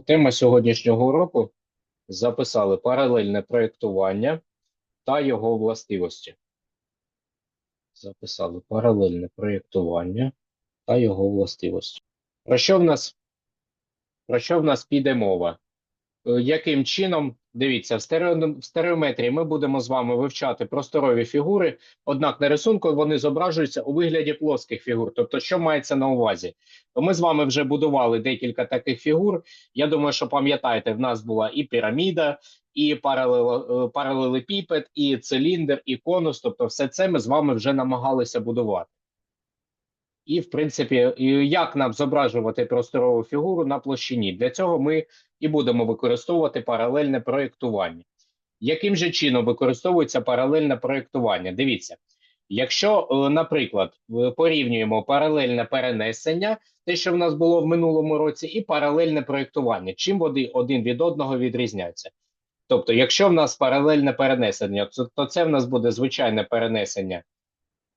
Тема сьогоднішнього уроку записали паралельне проєктування та його властивості. Записали паралельне проєктування та його властивості. Про що в нас, про що в нас піде мова? Е, Яким чином, дивіться, в, стерео, в стереометрії ми будемо з вами вивчати просторові фігури, однак на рисунку вони зображуються у вигляді плоских фігур. Тобто, що мається на увазі? Ми з вами вже будували декілька таких фігур. Я думаю, що пам'ятаєте, в нас була і піраміда, і паралело- е, паралелепіпед, і циліндр, і конус. Тобто, все це ми з вами вже намагалися будувати. І, в принципі, як нам зображувати просторову фігуру на площині? Для цього ми і будемо використовувати паралельне проєктування. Яким же чином використовується паралельне проєктування? Дивіться, якщо, е, наприклад, порівнюємо паралельне перенесення, те, що в нас було в минулому році, і паралельне проєктування, чим вони один від одного відрізняються? Тобто, якщо в нас паралельне перенесення, то це в нас буде звичайне перенесення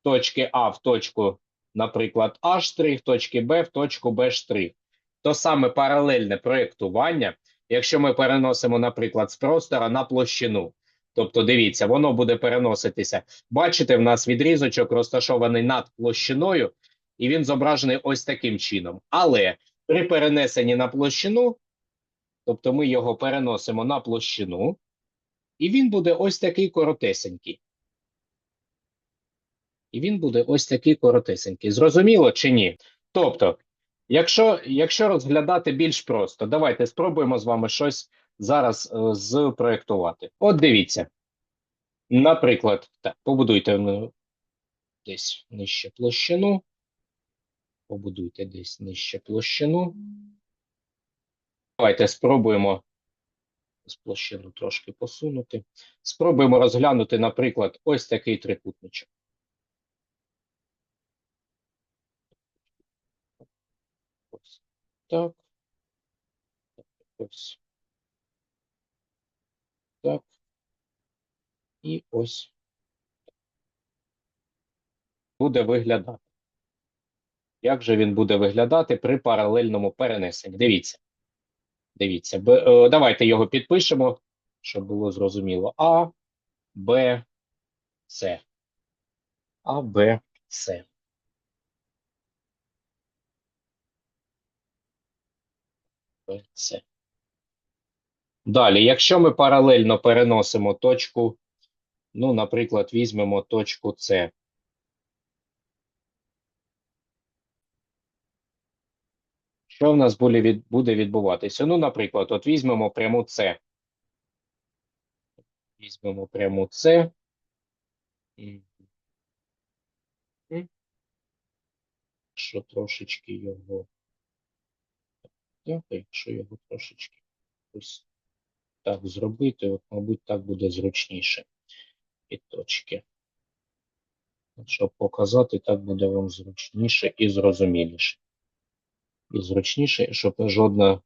точки А в точку, наприклад, А штрих, точки Б в точку Б штрих. То саме паралельне проєктування, якщо ми переносимо, наприклад, з простора на площину. Тобто, дивіться, воно буде переноситися. Бачите, в нас відрізочок розташований над площиною, і він зображений ось таким чином. Але при перенесенні на площину, тобто ми його переносимо на площину, і він буде ось такий коротесенький. І він буде ось такий коротесенький. Зрозуміло чи ні? Тобто, якщо, якщо розглядати більш просто, давайте спробуємо з вами щось зараз е, зпроєктувати. От дивіться. Наприклад, так, побудуйте ну, десь нижче площину. Побудуйте десь нижче площину. Давайте спробуємо площину трошки посунути. Спробуємо розглянути, наприклад, ось такий трикутничок. Так. Ось. Так. І ось буде виглядати. Як же він буде виглядати при паралельному перенесенні? Дивіться. Дивіться. Б, е, давайте його підпишемо, щоб було зрозуміло. А, Б, С. А, Б, С. С. Далі, якщо ми паралельно переносимо точку, ну, наприклад, візьмемо точку С. Що в нас буде, відбуватися? Ну, наприклад, от візьмемо пряму С. Візьмемо пряму С. Що трошечки його. Так, якщо його трошечки ось так зробити, от, мабуть, так буде зручніше. І точки. Щоб показати, так буде вам зручніше і зрозуміліше. І зручніше, щоб жодна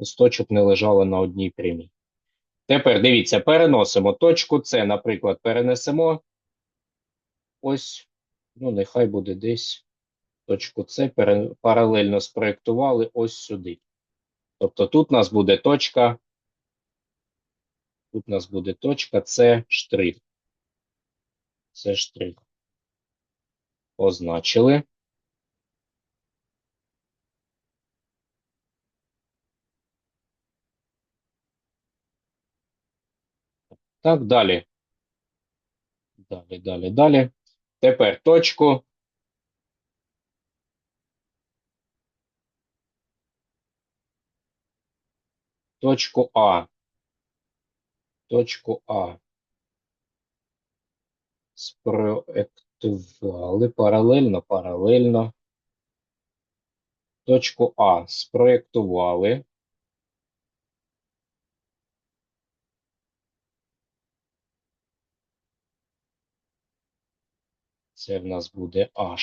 з точок не лежала на одній прямій. Тепер дивіться, переносимо точку С, наприклад, перенесемо ось, ну, нехай буде десь точку С паралельно спроєктували ось сюди. Тобто тут у нас буде точка, тут у нас буде точка С штрих. С штрих. Позначили. Так, далі. Далі, далі, далі. Тепер точку. Точку А. Точку А. Спроектували паралельно, паралельно. Точку А спроектували. Це в нас буде А'.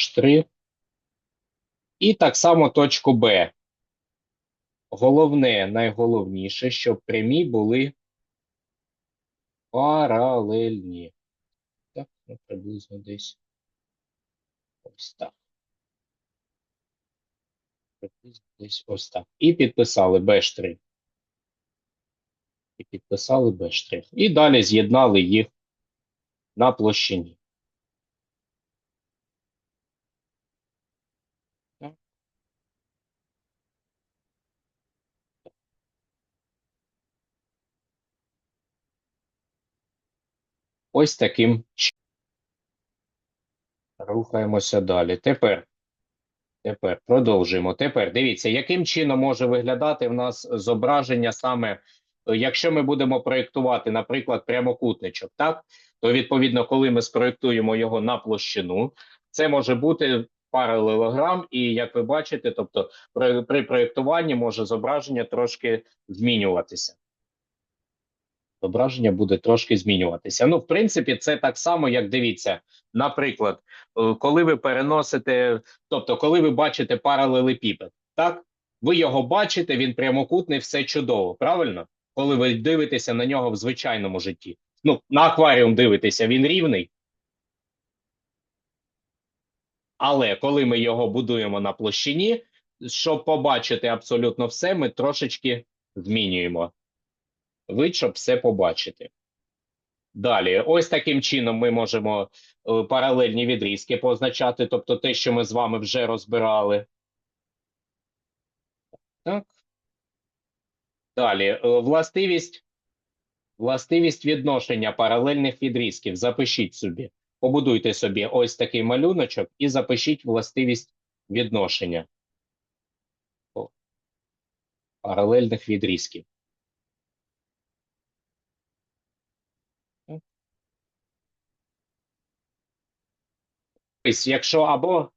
І так само точку Б. Головне, найголовніше, щоб прямі були паралельні. Так, ну, приблизно десь ось так. Приблизно десь ось так. І підписали Б'. І підписали Б штрих. І далі з'єднали їх на площині. Ось таким чином. Рухаємося далі. Тепер, тепер продовжуємо. Тепер дивіться, яким чином може виглядати в нас зображення саме, якщо ми будемо проєктувати, наприклад, прямокутничок, так? То відповідно, коли ми спроєктуємо його на площину, це може бути паралелограм, і як ви бачите, тобто при проєктуванні може зображення трошки змінюватися. Зображення буде трошки змінюватися. Ну, в принципі, це так само, як дивіться, наприклад, е, коли ви переносите, тобто, коли ви бачите паралелепіпед, так? Ви його бачите, він прямокутний, все чудово, правильно? Коли ви дивитеся на нього в звичайному житті. Ну, на акваріум дивитеся, він рівний. Але коли ми його будуємо на площині, щоб побачити абсолютно все, ми трошечки змінюємо вид, щоб все побачити. Далі, ось таким чином ми можемо е, паралельні відрізки позначати, тобто те, що ми з вами вже розбирали. Так. Далі, е, властивість, властивість відношення паралельних відрізків. Запишіть собі. Побудуйте собі ось такий малюночок і запишіть властивість відношення паралельних відрізків. Дивись, якщо або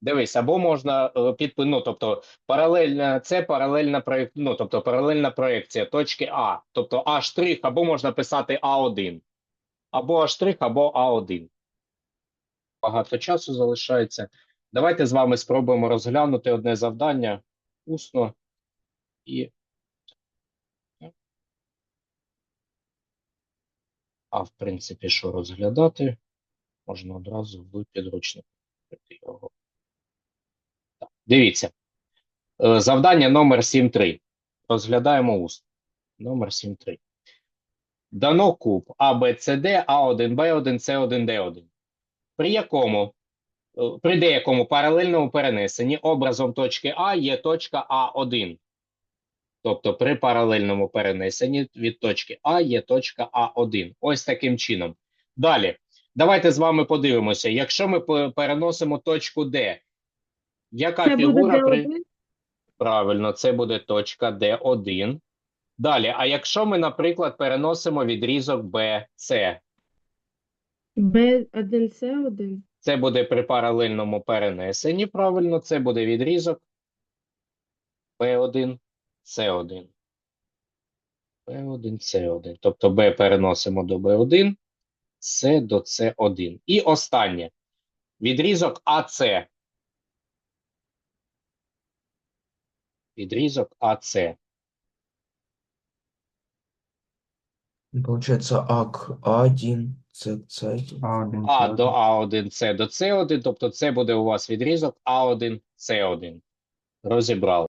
дивись, або можна е, під ну, тобто паралельна, це паралельна проєк, ну, тобто паралельна проєкція точки А, тобто А або можна писати А1, або А або А1. Багато часу залишається. Давайте з вами спробуємо розглянути одне завдання усно і. А в принципі, що розглядати? Можна одразу в підручник його. Так, Дивіться. Е, Завдання номер 7.3. Розглядаємо усно. Номер 7.3. Дано куб А, Б, С, Д, А1, Б1, С1, Д1. При якому, е, при деякому паралельному перенесенні образом точки А є точка А1. Тобто при паралельному перенесенні від точки А є точка А1. Ось таким чином. Далі. Давайте з вами подивимося. Якщо ми переносимо точку Д, яка Це буде фігура при. Правильно, це буде точка D1. Далі, а якщо ми, наприклад, переносимо відрізок BC, B1C1. це буде при паралельному перенесенні, правильно, це буде відрізок B1, C1. B1, C1. Тобто B переносимо до B1, C до C1. І останнє. Відрізок AC. Відрізок AC. Получается АК А1, С, С1. А1, А до А1, С до С1, тобто це буде у вас відрізок А1, С1. Розібрали.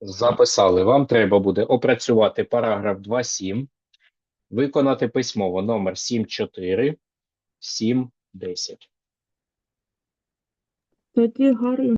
Записали. Вам треба буде опрацювати параграф 2.7, виконати письмово номер 7.4, 7.10. Тоді гарно.